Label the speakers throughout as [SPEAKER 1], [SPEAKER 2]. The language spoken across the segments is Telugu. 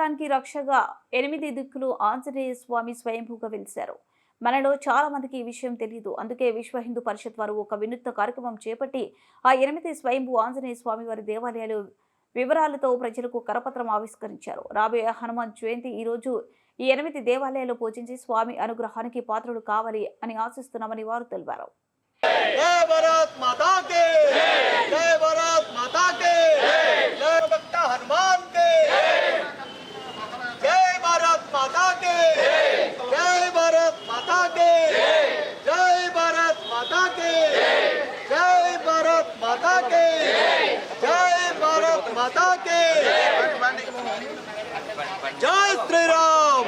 [SPEAKER 1] సంవత్సరానికి రక్షగా ఎనిమిది దిక్కులు ఆంజనేయ స్వామి స్వయంభూగా వెలిశారు. మనలో చాలా మందికి ఈ విషయం తెలియదు అందుకే విశ్వ హిందూ పరిషత్ వారు ఒక వినూత్న కార్యక్రమం చేపట్టి ఆ ఎనిమిది స్వయంభూ ఆంజనేయ స్వామి వారి దేవాలయాలు వివరాలతో ప్రజలకు కరపత్రం ఆవిష్కరించారు. రాబోయే హనుమాన్ జయంతి ఈరోజు ఈ ఎనిమిది దేవాలయాలు పూజించి స్వామి అనుగ్రహానికి పాత్రలు కావాలి అని ఆశిస్తున్నామని వారు తెలిపారు.
[SPEAKER 2] మాతా కే
[SPEAKER 3] మాతా కే మాతాకి జై శ్రీరామ్.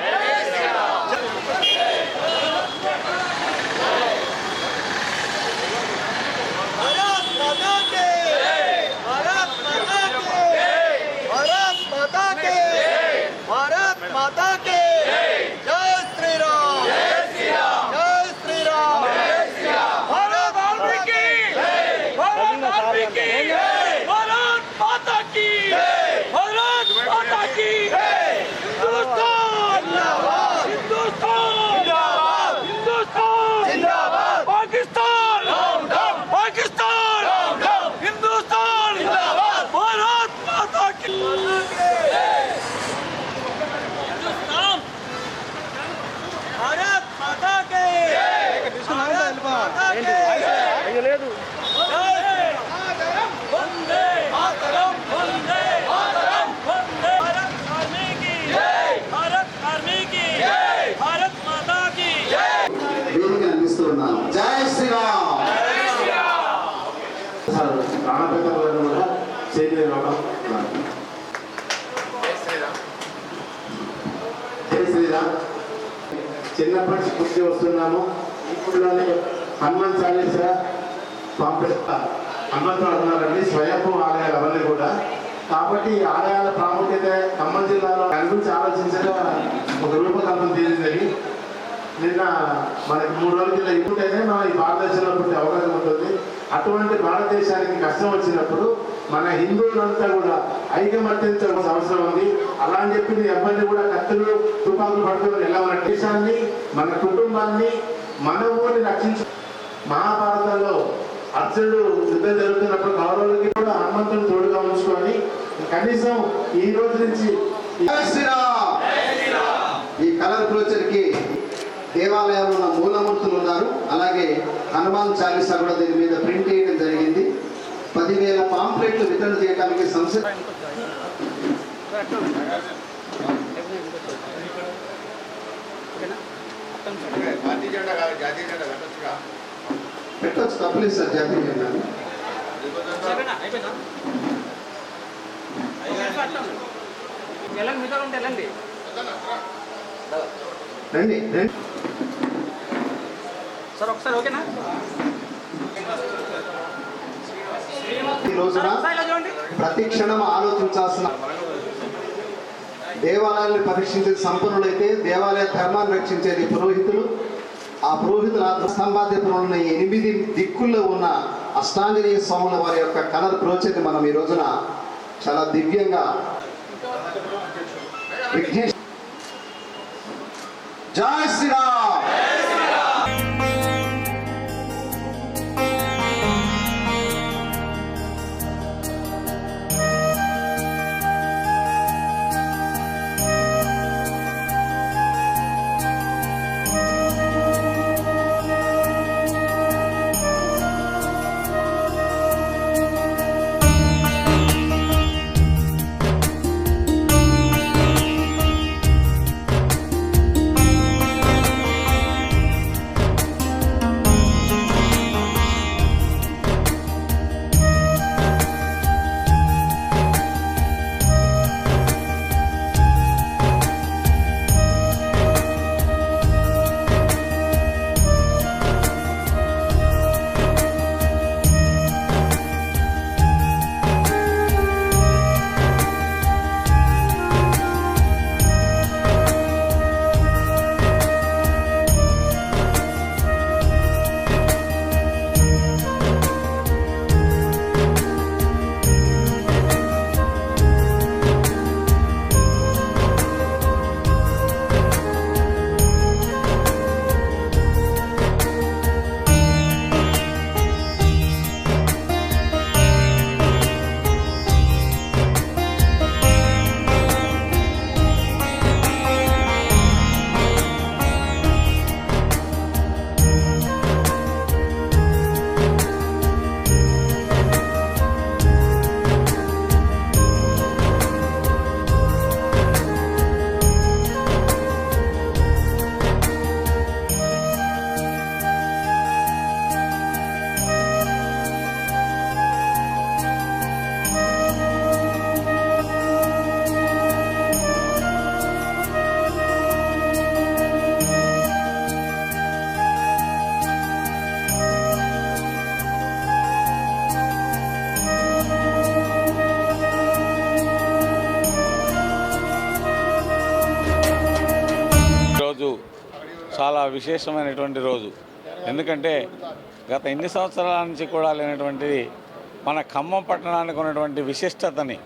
[SPEAKER 3] చేతి జై శ్రీరామ్. చిన్నప్పటి నుంచి కృషి వస్తున్నాము. ఇప్పుడులోనే హనుమాన్ చాలీస పాంప్లెట్ హనుమంతుడు అన్నారండి స్వయంభూ ఆలయాలు అవన్నీ కూడా. కాబట్టి ఈ ఆలయాల ప్రాముఖ్యత ఖమ్మం జిల్లాలో దాని గురించి ఆలోచించగా ఒక రూపకల్పన తీరిందని నిన్న మనకి మూడు రోజుల కింద ఇప్పుడైతే మనం ఈ భారతదేశంలో పుట్టే అవకాశం ఉంటుంది. అటువంటి భారతదేశానికి కష్టం వచ్చినప్పుడు మన హిందువులంతా కూడా ఐకమత్యంతో అవసరం ఉంది. అలా అని చెప్పి ఎవరిని కూడా కత్తులు తుపాకులు పట్టుకుని ఎలా మన దేశాన్ని మన కుటుంబాన్ని మన ఊరిని రక్షించు మహాభారతంలో అర్జునుడు యుద్ధం జరుగుతున్నప్పుడు కౌరవులకి కూడా హనుమంతుడు తోడుగా ఉంచుకొని కనీసం ఈ రోజు నుంచి
[SPEAKER 4] ఈ కలర్ క్లోచర్ దేవాలయంలో ఉన్న మూలమూర్తులు ఉన్నారు. అలాగే హనుమాన్ చాలీసా కూడా దీని మీద ప్రింట్ పదివేల పాంప్లెట్లు వితరణ చేయడానికి సంస్థ పెట్టచ్చు తప్పలేదు సార్ జాతీయ
[SPEAKER 5] జెండా
[SPEAKER 4] రండి రండి.
[SPEAKER 5] సార్ ఒకసారి ఓకేనా?
[SPEAKER 4] ఈ రోజున ప్రతి క్షణం ఆలోచించాల్సిన దేవాలయాలను పరీక్షించే సంపన్నులైతే దేవాలయ ధర్మాన్ని రక్షించేది పురోహితులు. ఆ పురోహితుల స్తంభాధ్యతలో ఉన్న ఎనిమిది దిక్కుల్లో ఉన్న అష్టాంజనేయ స్వాముల వారి యొక్క కలర్ ప్రోచర్ని మనం ఈ రోజున చాలా దివ్యంగా విఘ్నేష్ జై శ్రీరామ్!
[SPEAKER 6] చాలా విశేషమైనటువంటి రోజు. ఎందుకంటే గత ఎన్ని సంవత్సరాల నుంచి కూడా లేనటువంటిది మన ఖమ్మం పట్టణానికి ఉన్నటువంటి విశిష్టతని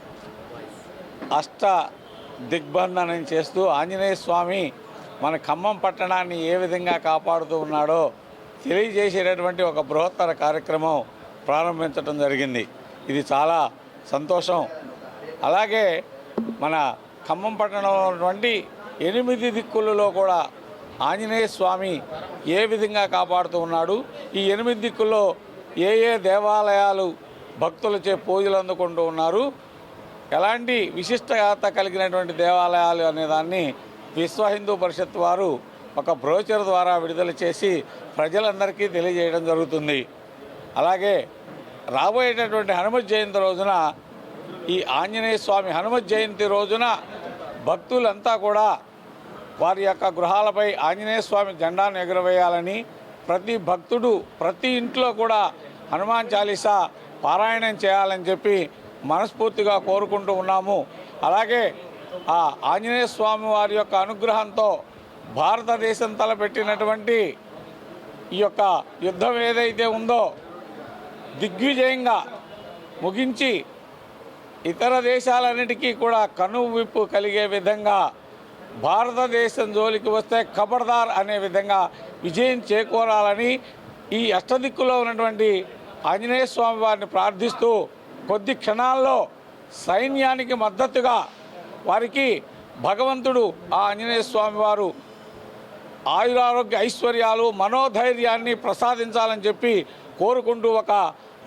[SPEAKER 6] అష్ట దిగ్బంధనం చేస్తూ ఆంజనేయ స్వామి మన ఖమ్మం పట్టణాన్ని ఏ విధంగా కాపాడుతూ ఉన్నాడో తెలియజేసేటటువంటి ఒక బృహత్తర కార్యక్రమం ప్రారంభించడం జరిగింది. ఇది చాలా సంతోషం. అలాగే మన ఖమ్మం పట్టణంలో ఉన్నటువంటి ఎనిమిది దిక్కులలో కూడా ఆంజనేయ స్వామి ఏ విధంగా కాపాడుతూ ఉన్నాడు? ఈ ఎనిమిది దిక్కుల్లో ఏ ఏ దేవాలయాలు భక్తులచే పూజలు అందుకుంటూ ఉన్నారు? ఎలాంటి విశిష్టత కలిగినటువంటి దేవాలయాలు అనేదాన్ని విశ్వ హిందూ పరిషత్ వారు ఒక బ్రోచర్ ద్వారా విడుదల చేసి ప్రజలందరికీ తెలియజేయడం జరుగుతుంది. అలాగే రాబోయేటటువంటి హనుమత్ జయంతి రోజున ఈ ఆంజనేయ స్వామి హనుమత్ జయంతి రోజున భక్తులంతా కూడా వారి యొక్క గృహాలపై ఆంజనేయ స్వామి జెండాను ఎగురవేయాలని ప్రతి భక్తుడు ప్రతి ఇంట్లో కూడా హనుమాన్ చాలీసా పారాయణం చేయాలని చెప్పి మనస్ఫూర్తిగా కోరుకుంటూ ఉన్నాము. అలాగే ఆ ఆంజనేయ స్వామి వారి యొక్క అనుగ్రహంతో భారతదేశం తలపెట్టినటువంటి ఈ యొక్క యుద్ధం ఏదైతే ఉందో దిగ్విజయంగా ముగించి ఇతర దేశాలన్నిటికీ కూడా కనువిప్పు కలిగే విధంగా భారతదేశం జోలికి వస్తే ఖబర్దార్ అనే విధంగా విజయం చేకూరాలని ఈ అష్టదిక్కులో ఉన్నటువంటి ఆంజనేయ స్వామి వారిని ప్రార్థిస్తూ కొద్ది క్షణాల్లో సైన్యానికి మద్దతుగా వారికి భగవంతుడు ఆ ఆంజనేయ స్వామి వారు ఆయురారోగ్య ఐశ్వర్యాలు మనోధైర్యాన్ని ప్రసాదించాలని చెప్పి కోరుకుంటూ ఒక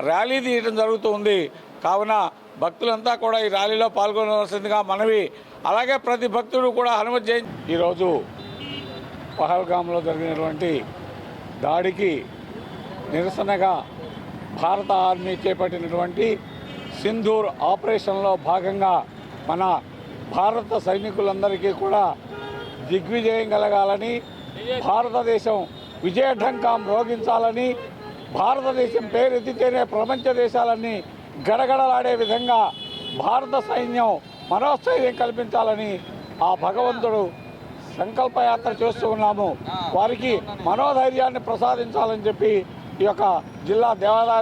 [SPEAKER 6] ర్యాలీ తీయడం జరుగుతుంది కావున భక్తులంతా కూడా ఈ ర్యాలీలో పాల్గొనవలసిందిగా మనవి అలాగే ప్రతి భక్తుడు కూడా హనుమత్ జయంతి ఈరోజు పహల్గాంలో జరిగినటువంటి దాడికి నిరసనగా భారత ఆర్మీ చేపట్టినటువంటి సింధూర్ ఆపరేషన్లో భాగంగా మన భారత సైనికులందరికీ కూడా దిగ్విజయం కలగాలని భారతదేశం విజయఢంకాం మ్రోగించాలని భారతదేశం పేరెత్తితేనే ప్రపంచ దేశాలన్నీ గడగడలాడే విధంగా భారత సైన్యం మనోస్థైర్యం కల్పించాలని ఆ భగవంతుడు సంకల్పయాత్ర చేస్తూ ఉన్నాము. వారికి మనోధైర్యాన్ని ప్రసాదించాలని చెప్పి ఈ యొక్క జిల్లా దేవాలయ